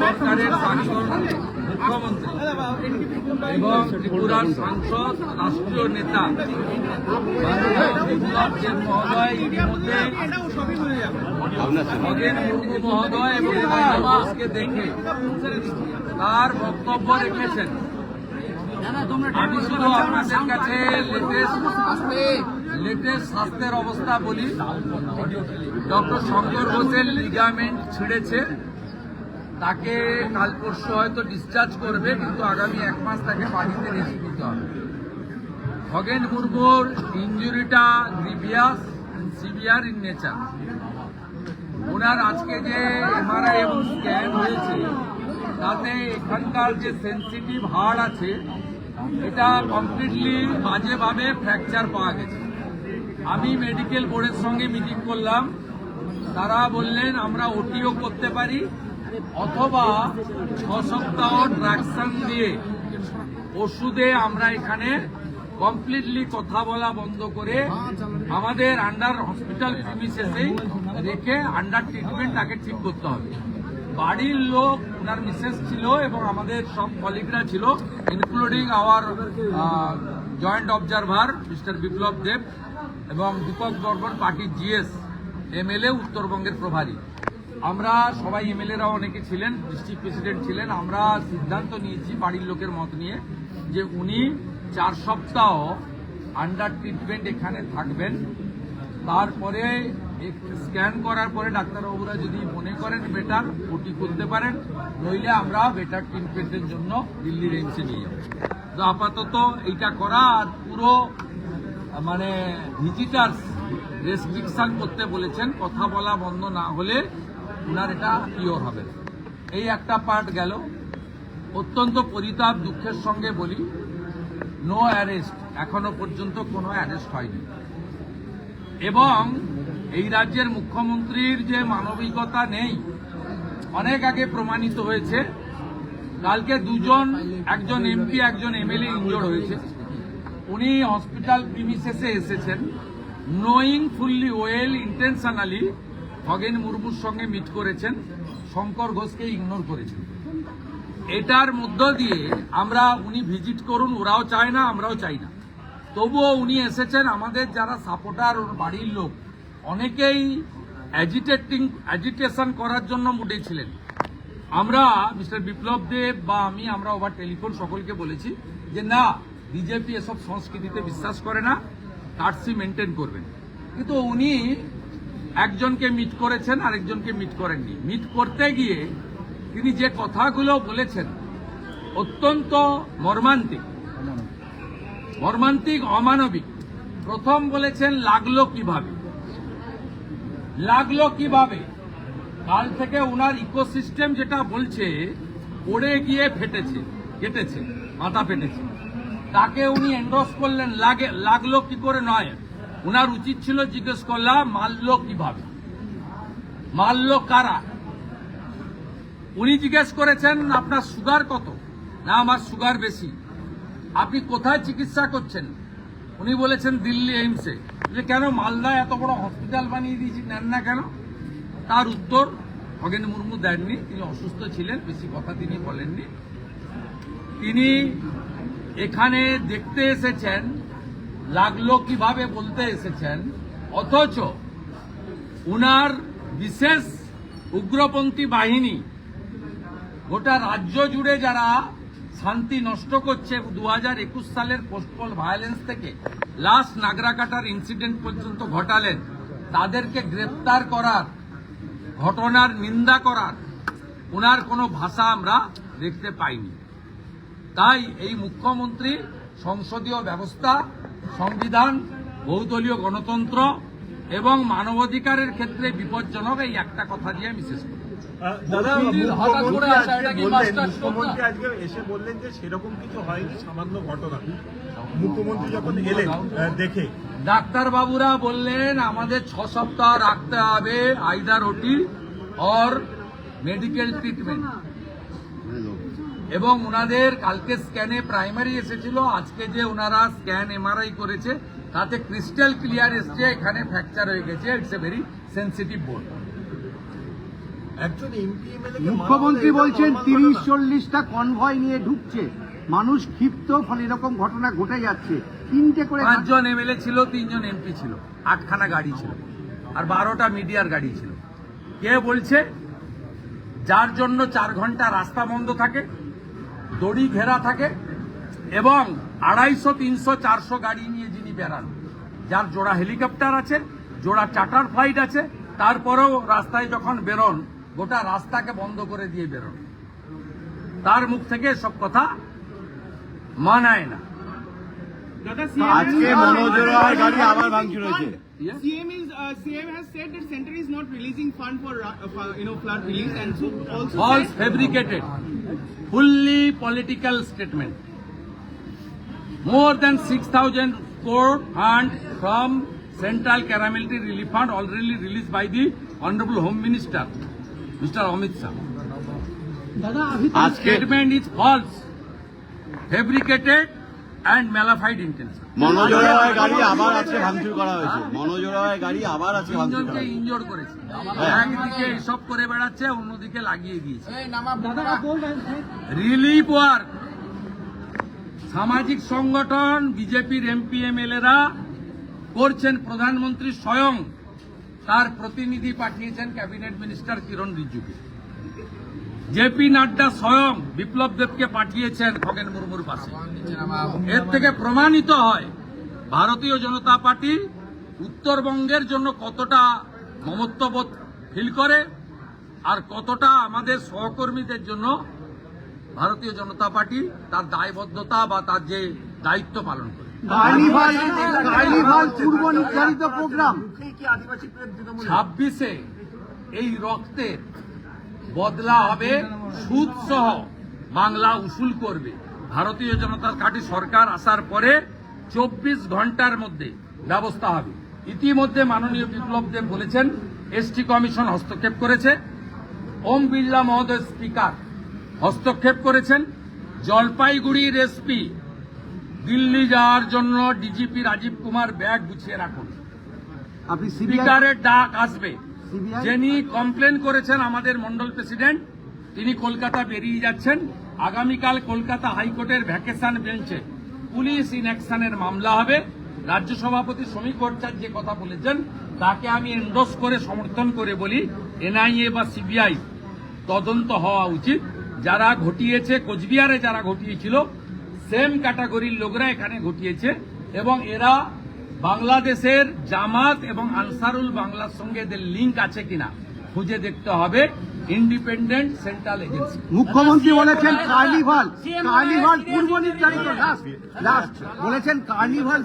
সরকারের সাংসদ, মুখ্যমন্ত্রী এবং ত্রিপুরার সাংসদ, রাষ্ট্রীয় নেতা। মহোদয় ইতিমধ্যে খগেন মহোদয় এবং দেখে তার বক্তব্য রেখেছেন। আমি শুধু আপনাদের কাছে লেটেস্ট লেটেস্ট স্বাস্থ্যের অবস্থা বলি। ডক্টর শঙ্কর ঘোষের লিগামেন্ট ছিঁড়েছে। তাকে কাল পরশু হয়তো ডিসচার্জ করবে, কিন্তু আগামী এক মাস তাকে বাড়িতে রেস্ট নিতে হবে। খগেন মুর্মুর ইঞ্জুরিটা গ্রিভিয়াস সিভিয়ার ইন নেচার। ওনার আজকে যে এমআরআই এবং স্ক্যান হয়েছে, তাতে এখানকার যে সেন্সিটিভ হাড় আছে, এটা কমপ্লিটলি বাজেভাবে ফ্র্যাকচার পাওয়া গেছে। আমি মেডিকেল বোর্ডের সঙ্গে মিটিং করলাম। তারা বললেন, আমরা ওটিও করতে পারি। অথবা ছ সপ্তাহ ট্রাকশন দিয়ে ওষুধে আমরা এখানে কমপ্লিটলি কথা বলা বন্ধ করে আমাদের আন্ডার হসপিটাল প্রিমিসেসেই রেখে আন্ডার ট্রিটমেন্ট তাকে ঠিক করতে হবে। বাড়ির লোক, ওনার মিসেস ছিল এবং আমাদের সব কলিগরা ছিল including our joint observer mister Biplab Deb এবং দীপক বর্মন পার্টির জিএস এমএলএ উত্তরবঙ্গের প্রভারী। আমরা সবাই এমএলএরা অনেকে ছিলেন ডিস্ট্রিক্ট প্রেসিডেন্ট ছিলেন, আমরা সিদ্ধান্ত নিয়েছি বাড়ির লোকের মত নিয়ে যে উনি চার সপ্তাহ আন্ডার ট্রিটমেন্ট এখানে থাকবেন। তারপরে স্ক্যান করার পরে ডাক্তারবাবুরা যদি মনে করেন বেটার ওটি করতে পারেন, নইলে আমরা বেটার ট্রিটমেন্টের জন্য দিল্লির এইমসে নিয়ে যাব। তো আপাতত এইটা করা আর পুরো মানে ভিজিটার্স রেস্ট্রিকশন করতে বলেছেন, কথা বলা বন্ধ না হলে ওনার এটা পিওর হবে। এই একটা পার্ট গেল। অত্যন্ত পরিতাপ দুঃখের সঙ্গে বলি নো অ্যারেস্ট এখনও পর্যন্ত কোনো অ্যারেস্ট হয়নি। এবং এই রাজ্যের মুখ্যমন্ত্রীর যে মানবিকতা নেই, অনেক আগে প্রমাণিত হয়েছে। কালকে দুজন, একজন এমপি একজন এমএলএ ইনজোর্ড হয়েছে। উনি হসপিটাল প্রিমিসেসে এসেছেন knowing fully well intentionally Khagen মুর্মুর সঙ্গে মিট করেছেন, শঙ্কর ঘোষকে ইগনোর করেছেন। এটার মধ্য দিয়ে আমরা উনি ভিজিট করুন, ওরাও চায় না, আমরাও চাই না। তবুও উনি এসেছেন, আমাদের যারা সাপোর্টার ওর বাড়ির লোক, অনেকেই অ্যাজিটেটিং অ্যাজিটেশন করার জন্য মুডে ছিলেন। আমরা মিস্টার বিপ্লব দেব বা আমি, আমরা ওভার টেলিফোন সকলকে বলেছি যে, না, বিজেপি এসব সংস্কৃতিতে বিশ্বাস করে না কার্সি মেনটেন করবেন। কিন্তু উনি একজনকে মিট করেছেন, আরেকজনকে মিট করেননি। মিট করতে গিয়ে তিনি যে কথাগুলো বলেছেন, অত্যন্ত মর্মান্তিক। মর্মান্তিক, অমানবিক। প্রথম বলেছেন, লাগল কীভাবে? লাগল কীভাবে? কাল থেকে ওনার ইকোসিস্টেম যেটা বলছে, পড়ে গিয়ে ফেটেছে, কেটেছে, মাথা ফেটেছে। তাকে উনি এন্ডোর্স করলেন, লাগে, লাগল কি করে নয়? ওনার উচিত ছিল জিজ্ঞেস করলাম মারলো কীভাবে? মারলো কারা? উনি জিজ্ঞেস করেছেন, আপনার সুগার কত? না, আমার সুগার বেশি। আপনি কোথায় চিকিৎসা করছেন? উনি বলেছেন, দিল্লি এইমসে। যে কেন মালদায় এত বড় হসপিটাল বানিয়ে দিয়েছি, নেন না কেন? তার উত্তর খগেন মুর্মু দেননি, তিনি অসুস্থ ছিলেন, বেশি কথা তিনি বলেননি। তিনি এখানে দেখতে এসেছেন লাগল কীভাবে বলতে এসেছেন? অথচ উনার বিশেষ উগ্রপন্থী বাহিনী, গোটা রাজ্য জুড়ে যারা শান্তি নষ্ট করছে দু হাজার একুশ সালের পোস্টপল ভায়োলেন্স থেকে লাস্ট নাগরাকাটার ইনসিডেন্ট পর্যন্ত ঘটালেন, তাদেরকে গ্রেপ্তার করার, ঘটনার নিন্দা করার ওনার কোনো ভাষা আমরা দেখতে পাইনি। তাই এই মুখ্যমন্ত্রী সংসদীয় ব্যবস্থা সংবিধান বহুদলীয় গণতন্ত্র এবং মানবাধিকারের ক্ষেত্রে বিপজ্জনক এই একটা কথা দিয়ে আমি শেষ করি মুখ্যমন্ত্রী আজকে এসে বললেন যে সেরকম কিছু হয়নি সামান্য ঘটনা। মুখ্যমন্ত্রী যখন এলেন দেখে। ডাক্তার বাবুরা বললেন আমাদের ছ সপ্তাহ রাখতে হবে either OT or medical treatment এবং ওনাদের কালকে স্ক্যানে প্রাইমারি এসেছিল আজকে যে ওনারা স্ক্যান এমআরআই করেছে তাতে ক্রিস্টাল ক্লিয়ার এসছে এখানে ফ্র্যাকচার হয়ে গেছে it's a very sensitive board মুখ্যমন্ত্রী বলছেন তিরিশ চল্লিশটা কনভয় নিয়ে ঢুকছে। মানুষ ক্ষিপ্ত ফলে এরকম ঘটনা ঘটে যাচ্ছে। তিনটে করে পাঁচজন এমএলএ ছিল তিনজন এমপি ছিল। আটখানা গাড়ি ছিল। আর বারোটা মিডিয়ার গাড়ি ছিল। কে বলছে? যার জন্য চার ঘণ্টা রাস্তা বন্ধ থাকে দড়ি ঘেরা থাকে এবং আড়াইশো, তিনশো, চারশো গাড়ি নিয়ে যিনি বেড়ান, যার জোড়া হেলিকপ্টার আছে, জোড়া চার্টার ফ্লাইট আছে, তারপরেও রাস্তায় যখন বেরোন, গোটা রাস্তাকে বন্ধ করে দিয়ে বেরোন। তার মুখ থেকে সব কথা মানায় না। আজকে মনোজোড়ার গাড়ি আবার ভাঙচুর হয়েছে। Yeah. CM is uh, CM has said that center is not releasing fund for uh, you know flood relief and so also false fabricated, fully political statement. More than 6,000 crore fund from Central Calamity Relief Fund already released by the Honorable Home Minister, Mr. Amit Shah. Our statement is false, fabricated, and malified intention. মনোজোড়ার গাড়ি আবার আজকে ভাঙচুর করা হয়েছে। মনোজোড়ার গাড়ি আবার আজকে ভাঙচুর করা হয়েছে। ইনজোর করেছে। একদিকে এসব করে বেড়াচ্ছে অন্যদিকে লাগিয়ে দিয়েছে। রিলিফ ওয়ার্ক সামাজিক সংগঠন বিজেপির এমপি এমএলএরা করছেন প্রধানমন্ত্রী স্বয়ং তার প্রতিনিধি পাঠিয়েছেন ক্যাবিনেট মিনিস্টার কিরণ রিজিজুকে। জেপি নাড্ডা স্বয়ং বিপ্লব দেবকে পাঠিয়েছেন খগেন মুর্মুর পাশে। এর থেকে প্রমাণিত হয় ভারতীয় জনতা পার্টি উত্তরবঙ্গের জন্য কতটা মমত্ববোধ ফিল করে আর কতটা আমাদের সহকর্মীদের জন্য ভারতীয় জনতা পার্টি তার দায়বদ্ধতা বা তার যে দায়িত্ব পালন করে। ছাব্বিশে এই রক্তের বদলা হবে সুদ সহ। বাংলা উসুল করবে। ভারতীয় জনতা পার্টি সরকার আসার পরে চব্বিশ ঘণ্টার মধ্যে ব্যবস্থা হবে। ইতিমধ্যে মাননীয় বিপ্লব দেব বলেছেন এসটি কমিশন হস্তক্ষেপ করেছে। ওম বিড়লা মহোদয় স্পিকার হস্তক্ষেপ করেছেন। জলপাইগুড়ির এসপি দিল্লি যাওয়ার জন্য ডিজিপি রাজীব কুমার ব্যাগ গুছিয়ে রাখুন। আপনি স্পিকারের ডাক আসবে? যিনি কমপ্লেন করেছেন আমাদের মন্ডল প্রেসিডেন্ট, তিনি কলকাতা বেরিয়ে যাচ্ছেন। আগামীকাল কলকাতা হাইকোর্টের ভ্যাকেশন বেঞ্চে পুলিশ ইন অ্যাকশনের মামলা হবে। রাজ্য সভাপতি শ্রমিক ভট্টাচার্য যে কথা বলেছেন, তাকে আমি এন্ডোস করে সমর্থন করে বলি, এনআইএ বা সিবিআই তদন্ত হওয়া উচিত। যারা ঘটিয়েছে, কোচবিহারে যারা ঘটিয়েছিল সেম ক্যাটাগরির লোকরা এখানে ঘটিয়েছে এবং এরা বাংলাদেশের জামাত এবং আনসারুল বাংলার সঙ্গে এদের লিঙ্ক আছে কিনা খুঁজে দেখতে হবে। ইন্ডিপেন্ডেন্ট সেন্ট্রাল এজেন্সি মুখ্যমন্ত্রী বলেছেন কার্নিভাল কার্নিভাল পূর্ব নির্ধারিত লাস্ট লাস্ট বলেছেন কার্নিভাল